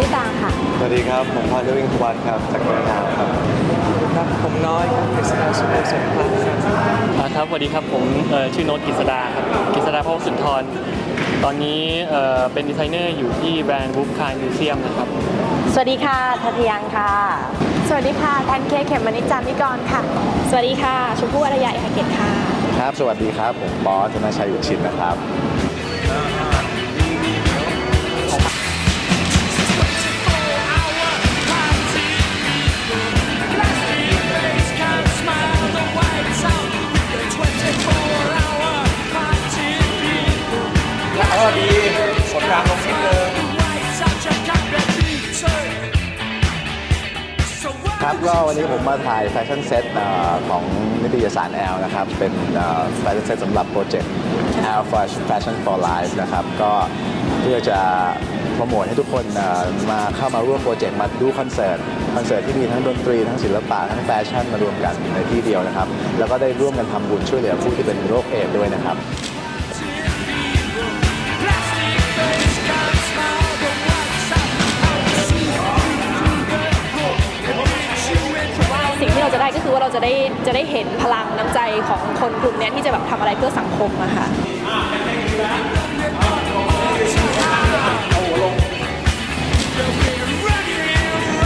ดีครับ ผมพรเดวิงควัตครับ จากเมืองนาวครับครับ ผมน้อยครับกฤษณาสุโขสมพันธ์ครับอ่าครับ สวัสดีครับ ผมเอ่อชื่อโน้ตกฤษดาครับ กฤษดาพาวสุนทร ตอนนี้เอ่อเป็นดีไซเนอร์อยู่ที่แบรนด์บุ๊คคายมิวเซียมนะครับ สวัสดีค่ะ ทัทยังค่ะ สวัสดีค่ะแพนเค้กเขมมนิจจามิกรค่ะ สวัสดีค่ะ ชมพู่อารยาอิหเกตค่ะ ครับ สวัสดีครับ ผมบอสธนชัยอุชินนะครับ ก็ดีสงกรานลงนิดนึงครับก็วันนี้ผมมาถ่ายแฟชั่นเซ็ตของนิตยสารแอลนะครับ เป็นแฟชั่นเซ็ตสำหรับโปรเจกต์ L Fashion for Life นะครับ ก็เพื่อจะโปรโมทให้ทุกคนมาเข้ามาร่วมโปรเจกต์มาดูคอนเสิร์ต คอนเสิร์ตที่มีทั้งดนตรี ทั้งศิลปะ ทั้งแฟชั่นมารวมกันในที่เดียวนะครับ แล้วก็ได้ร่วมกันทำบุญช่วยเหลือผู้ที่เป็นโรคเอดส์ด้วยนะครับ สิ่งที่เราจะได้ก็คือว่าเราจะได้จะได้เห็นพลังน้ำใจของคนกลุ่มนี้ที่จะแบบทำอะไรเพื่อสังคมอะค่ะ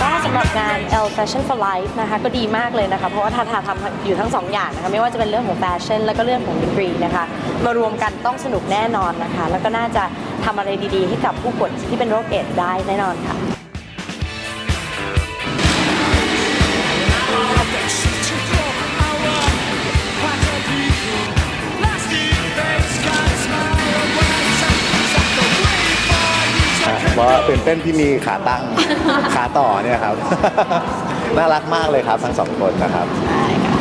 ก็สำหรับงาน L Fashion for Life นะคะก็ดีมากเลยนะคะเพราะว่าทาทาทำอยู่ทั้งสองอย่างนะคะไม่ว่าจะเป็นเรื่องของแฟชั่นแล้วก็เรื่องของดนตรีนะคะมารวมกันต้องสนุกแน่นอนนะคะ แล้วก็น่าจะ ทำอะไรดีๆ ให้กับผู้ป่วยที่เป็นโรคเอดส์ได้แน่นอนค่ะเพราะตื่นเต้นที่มีขาตั้ง ขาต่อเนี่ยครับ น่ารักมากเลยครับทั้งสองคนนะครับใช่